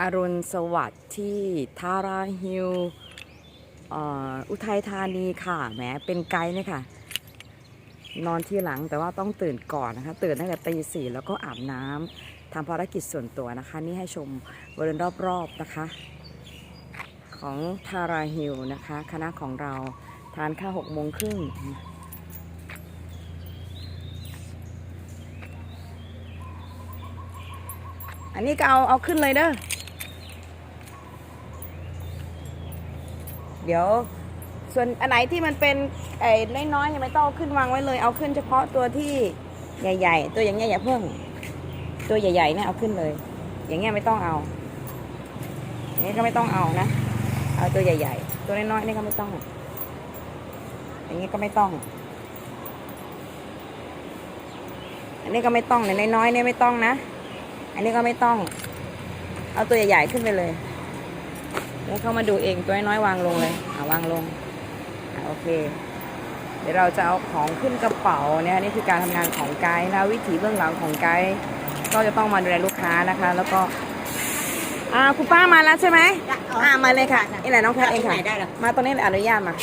อรุณสวัสดิ์ที่ทาราฮิลอุทัยธานีค่ะแหมเป็นไกด์เนี่ยค่ะ นอนที่หลังแต่ว่าต้องตื่นก่อนนะคะ ตื่นตั้งแต่ตีสี่แล้วก็อาบน้ำทำภารกิจส่วนตัวนะคะ นี่ให้ชมบริเวณรอบๆนะคะ ของทาราฮิลนะคะ คณะของเราทานข้าวหกโมงครึ่งอันนี้ก็เอาเอาขึ้นเลยเด้อ เดี๋ยว ส่วนอันไหนที่มันเป็นไอ้น้อยๆเนี่ยไม่ต้องเอาขึ้นวางไว้เลย เอาขึ้นเฉพาะตัวที่ใหญ่ ๆ ตัวอย่างเงี้ยอย่าเพิ่ง ตัวใหญ่ๆเนี่ยเอาขึ้นเลย อย่างเงี้ยไม่ต้องเอาอย่างเงี้ยก็ไม่ต้องเอานะ เอาตัวใหญ่ ๆ ตัวน้อยๆนี่ก็ไม่ต้อง อย่างเงี้ยก็ไม่ต้อง อันนี้ก็ไม่ต้องเนี่ยน้อยๆเนี่ยไม่ต้องนะ อันนี้ก็ไม่ต้อง เอาตัวใหญ่ๆขึ้นไปเลย แล้วเข้ามาดูเองตัวน้อยๆวางลงเลยอ่าวางลงอ่าโอเค เดี๋ยวเราจะเอาของขึ้นกระเป๋าเนี่ยนี่คือการทำงานของไกด์นะวิถีเบื้องหลังของไกด์ก็จะต้องมาดูแลลูกค้านะคะ แล้วก็อ่าคุณป้ามาแล้วใช่ไหมอ่ามาเลยค่ะนี่แหละน้องแพทเองค่ะไหนได้เหรอมาตรงนี้เลยอนุญาตมา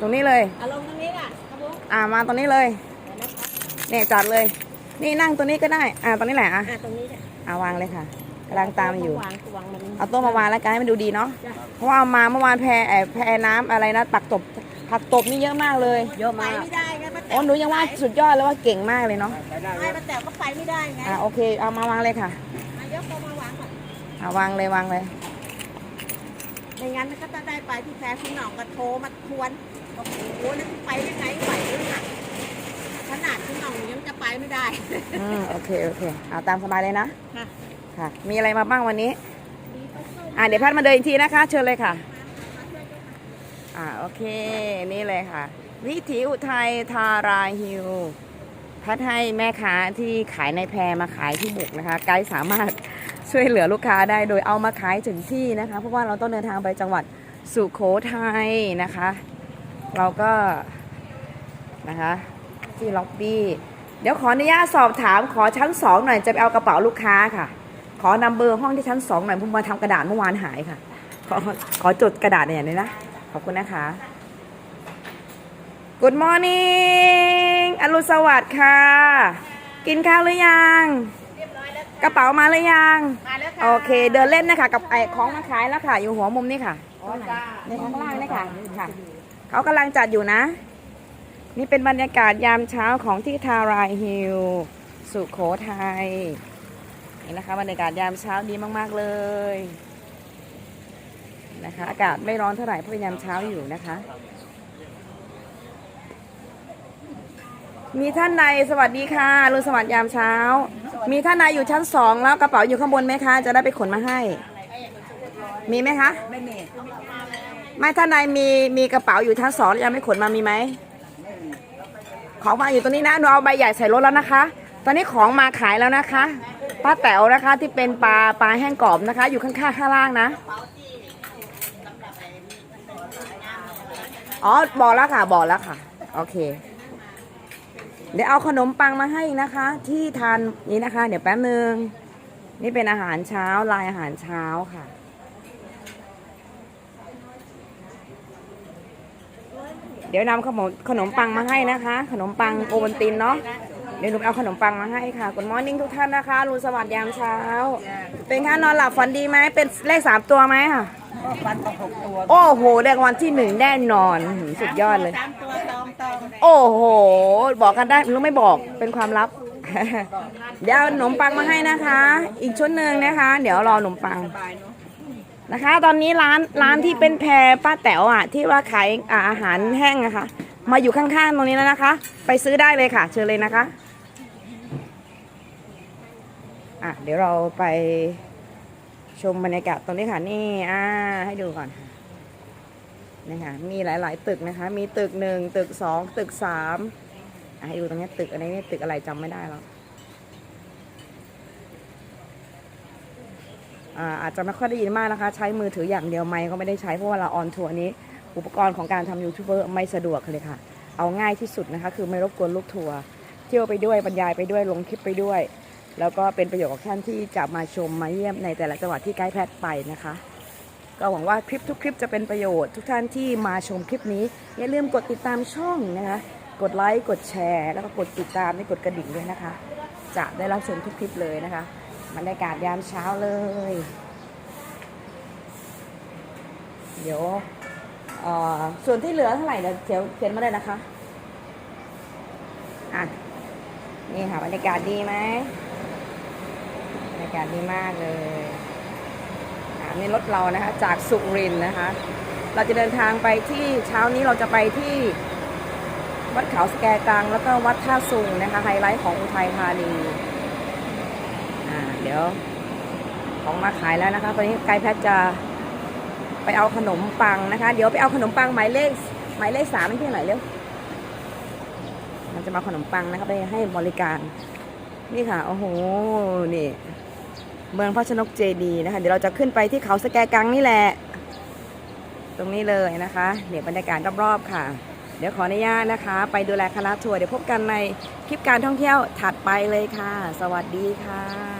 ตรงนี้เลยอารมณ์ตรงนี้อะครับผมอ่ามาตรงนี้เลยเนี่ยจอดเลย นี่นั่งตรงนี้ก็ได้ อ่าตรงนี้แหละอะอะตรงนี้เนี่ยอ่าวางเลยค่ะ กำลังตามอยู่ วางวางมันเอาโต๊ะมาวางแล้วกันให้มันดูดีเนาะจ้ะเพราะว่าเอามาเมื่อวานแพรแอบแพรน้ำอะไรนะตักตบผักตบนี่เยอะมากเลย เยอะมากไปไม่ได้ไงป้าแต๋โอ้หนูยังว่าสุดยอดเลยว่าเก่งมากเลยเนาะ ไม่ป้าแต๋วก็ไปไม่ได้ไงอ่าโอเค เอามาวางเลยค่ะนายกก็มาวางก่อนอ่าวางเลยวางเลย ไม่งั้นก็จะได้ไปที่แพรคุณหน่องก็โทรมาทวนโอ้โหแล้วไปยังไงไหวเนี่ยขนาดคุณหน่องยังจะไปไม่ได้ อืมโอเคโอเค เอาตามสบายเลยนะ ค่ะ ค่ะ มีอะไรมาบ้างวันนี้ อ่าเดี๋ยวพทย์มาเดินอีกทีนะคะ เชิญเลยค่ะ อ่าโอเค นี่เลยค่ะ วิถีอุทัยทาราฮิลพทย์ให้แม่ค้าที่ขายในแพรมาขายที่บุกนะคะ ไกด์สามารถช่วยเหลือลูกค้าได้โดยเอามาขายถึงที่นะคะ เพราะว่าเราต้องเดินทางไปจังหวัดสุโขทัยนะคะ เราก็นะคะที่ล็อบบี้ เดี๋ยวขออนุญาตสอบถามขอชั้นสองหน่อยจะไปเอากระเป๋าลูกค้าค่ะ ขอนำเบอร์ห้องที่ชั้นสองหน่อยผมมาทำกระดาษเมื่อวานหายค่ะ ขอขอจดกระดาษหน่อยเลยนะ ขอบคุณนะคะ Good morning อรุณสวัสดิ์ค่ะ กินข้าวหรือยังกระเป๋ามาหรือยังมาแล้วค่ะโอเค เดินเล่นนะคะกับไอ้ของมาขายแล้วค่ะ อยู่หัวมุมนี่ค่ะในข้างล่างนี่ค่ะค่ะ เขากำลังจัดอยู่นะ นี่เป็นบรรยากาศยามเช้าของที่ทารายฮิลสุโขทัย นี่นะคะบรรยากาศยามเช้าดีมาก ๆ เลยนะคะ อากาศไม่ร้อนเท่าไหร่เพราะเป็นยามเช้าอยู่นะคะ มีท่านใดสวัสดีค่ะรุณสวัสดิ์ยามเช้า มีท่านใดอยู่ชั้นสองแล้วกระเป๋าอยู่ข้างบนไหมคะจะได้ไปขนมาให้ มีไหมคะไม่มีไม่ท่านใดมีมีกระเป๋าอยู่ชั้นสองยังไม่ขนมามีไหมของมาอยู่ตรงนี้นะหนูเอาใบใหญ่ใส่รถแล้วนะคะ ตอนนี้ของมาขายแล้วนะคะ ป้าแต๋วนะคะที่เป็นปลาปลาแห้งกรอบนะคะ อยู่ข้างๆข้างล่างนะ อ๋อบอกแล้วค่ะบอกแล้วค่ะ โอเค เดี๋ยวเอาขนมปังมาให้นะคะ ที่ทานนี้นะคะ เดี๋ยวแป๊บนึง นี่เป็นอาหารเช้าลายอาหารเช้าค่ะเดี๋ยวนำขนมขนมปังมาให้นะคะ ขนมปังโอวัลตินเนาะ เดี๋ยวหนูไปเอาขนมปังมาให้ค่ะกุ o มอร์นิ่งทุกท่านนะคะรุนสวัสดิ์ยามเช้า เป็นค่านอนหลับฝันดีไหมเป็นเลขสามตัวไหมค่ะ ก็ฟันตกหกตัวโอ้โหเลขวันที่หนึ่งแน่นอนหือสุดยอดเลย สามตัวตองตองโอ้โห บอกกันได้หรือไม่บอกเป็นความลับ เดี๋ยวเอาขนมปังมาให้นะคะ อีกชุดหนึ่งนะคะ เดี๋ยวรอขนมปัง บายเนาะนะคะ ตอนนี้ร้านร้านที่เป็นแพรป้าแต๋วอะ ที่ว่าขายอ่าอาหารแห้งอะคะ มาอยู่ข้างๆตรงนี้แล้วนะคะ ไปซื้อได้เลยค่ะ เชิญเลยนะคะ อะเดี๋ยวเราไปชมบรรยากาศตรงนี้ค่ะนี่อ่าให้ดูก่อนค่ะนี่ค่ะมีหลาย ๆ ตึกนะคะ มีตึกหนึ่งตึกสองตึกสามให้ดูตรงนี้ตึกอะไรนี่ตึกอะไรจำไม่ได้แล้วอาจจะไม่ค่อยได้ยินมากนะคะ ใช้มือถืออย่างเดียวไมค์ก็ไม่ได้ใช้เพราะว่าเราออนทัวร์นี้ อุปกรณ์ของการทำยูทูบเบอร์ไม่สะดวกเลยค่ะ เอาง่ายที่สุดนะคะ คือไม่รบกวนลูกทัวร์เที่ยวไปด้วยบรรยายไปด้วยลงคลิปไปด้วย แล้วก็เป็นประโยชน์กับท่านที่จะมาชมมาเยี่ยมในแต่ละจังหวัดที่ไกด์แพทย์ไปนะคะ ก็หวังว่าคลิปทุกคลิปจะเป็นประโยชน์ทุกท่านที่มาชมคลิปนี้ อย่าลืมกดติดตามช่องนะคะ กดไลค์กดแชร์ แล้วก็กดติดตามและกดกระดิ่งด้วยนะคะ จะได้รับชมทุกคลิปเลยนะคะบรรยากาศยามเช้าเลย เดี๋ยวส่วนที่เหลือเท่าไหร่เดี๋ยวเขียนมาเลยนะคะอะนี่ค่ะบรรยากาศดีไหมากาศดีมากเลยอะนี่รถเรานะคะ จากสุรินทร์นะคะ เราจะเดินทางไปที่เช้านี้เราจะไปที่วัดเขาสแกกลางแล้วก็วัดท่าซุงนะคะ ไฮไลท์ของอุทัยธานีอ่าเดี๋ยวของมาขายแล้วนะคะ ตอนนี้ไกด์แพทย์จะไปเอาขนมปังนะคะ เดี๋ยวไปเอาขนมปังหมายเลขหมายเลขสามให้พี่หนเร็วมันจะมาขนมปังนะคะไปให้บริการ นี่ค่ะ โอ้โห นี่ เมืองพระชนกเจดีนะคะเดี๋ยวเราจะขึ้นไปที่เขาสแกกังนี่แหละ ตรงนี้เลยนะคะเดี๋ยวบรรยากาศรอบๆค่ะ เดี๋ยวขออนุญาตนะคะ ไปดูแลคณะทัวร์เดี๋ยวพบกันในคลิปการท่องเที่ยวถัดไปเลยค่ะ สวัสดีค่ะ